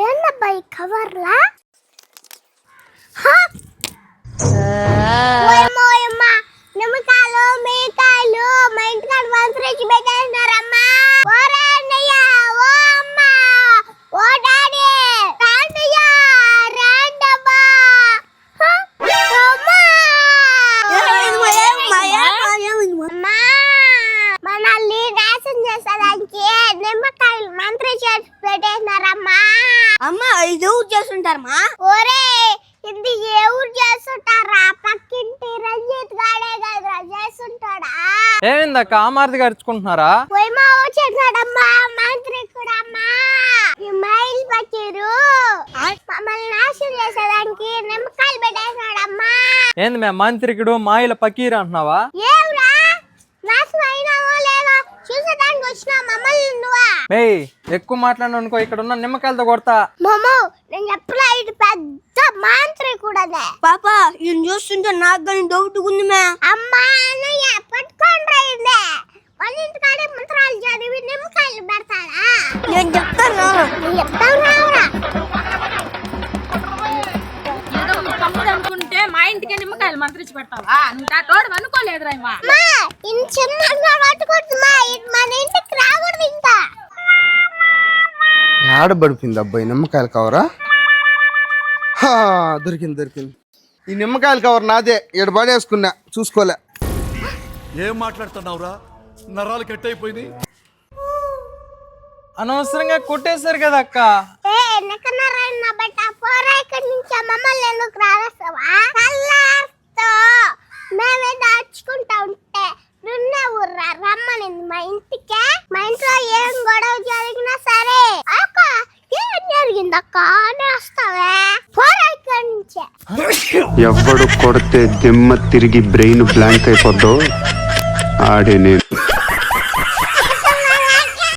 என்ன பை கவர்ல ఒరే ఇది ఎవరు చేస్తుంటారా? పక్కింటి రంజిత్ గాడే కదా చేస్తుంటాడా? ఏమైందక్క? ఆ మారుతి గడుచుకుంటున్నారా పోయమా వచ్చేసాడమ్మా మంత్రి కూడా అమ్మా ఈ మైల్ పట్టిరు మమ్మల్ని నాశనం చేసేదానికి నిమ్మకాయలు పెట్టేసినాడమ్మా ఏంది మే మంత్రికుడు మాయల పకీర్ అంటున్నావా? ఏవురా? నాశనం అయినావో లేదో చూసేదానికి వచ్చినా మమ్మల్ని నువ్వా మేయ్ ఎక్కువ మాట్లాడిన అనుకో ఇక్కడ ఉన్న నిమ్మకాయలతో కొడతా. మమ్మో నేను చెప్పలే ఇది పెద్ద మంత్రి కూడా పాప ఈయన చూస్తుంటే నాకు కానీ డౌట్ ఉంది మే. అమ్మా రైందే వాళ్ళ ఇంటికాడే మంత్రాలు చదివి నిమ్మకాయలు పెడతారా? నేను చెప్తాను. నేను చెప్తాను రావురా. మీ అనుకుంటే మా ఇంటికి నిమ్మకాయలు మంత్రించి పెడతావా? నువ్వు తోడు అనుకోలేదురా ఇన్ చిన్నగా పట్టుకుంటున్నా ఇది మన ఇంటికి ఆడ పడిపోయింది అబ్బాయి నిమ్మకాయల కవరా హా, దొరికింది దొరికింది. ఈ నిమ్మకాయల కవర్ నాదే ఈడ పడేసుకున్నా చూసుకోలే. ఏం మాట్లాడుతున్నావురా? నరాలు కట్ అయిపోయినాయి అనవసరంగా కొట్టేశారు కదా అక్క. మేమే దాచుకుంటా ఉంటే రమ్మనింది మా ఇంటికే. మా ఇంట్లో ఏం గొడవ జరిగినా సరే అక్క ఏం జరిగింది అక్క అని వస్తావే పోరా ఇక్కడి నుంచే ఎవడు కొడితే దిమ్మ తిరిగి బ్రెయిన్ బ్లాంక్ అయిపోద్దో ఆడే నేను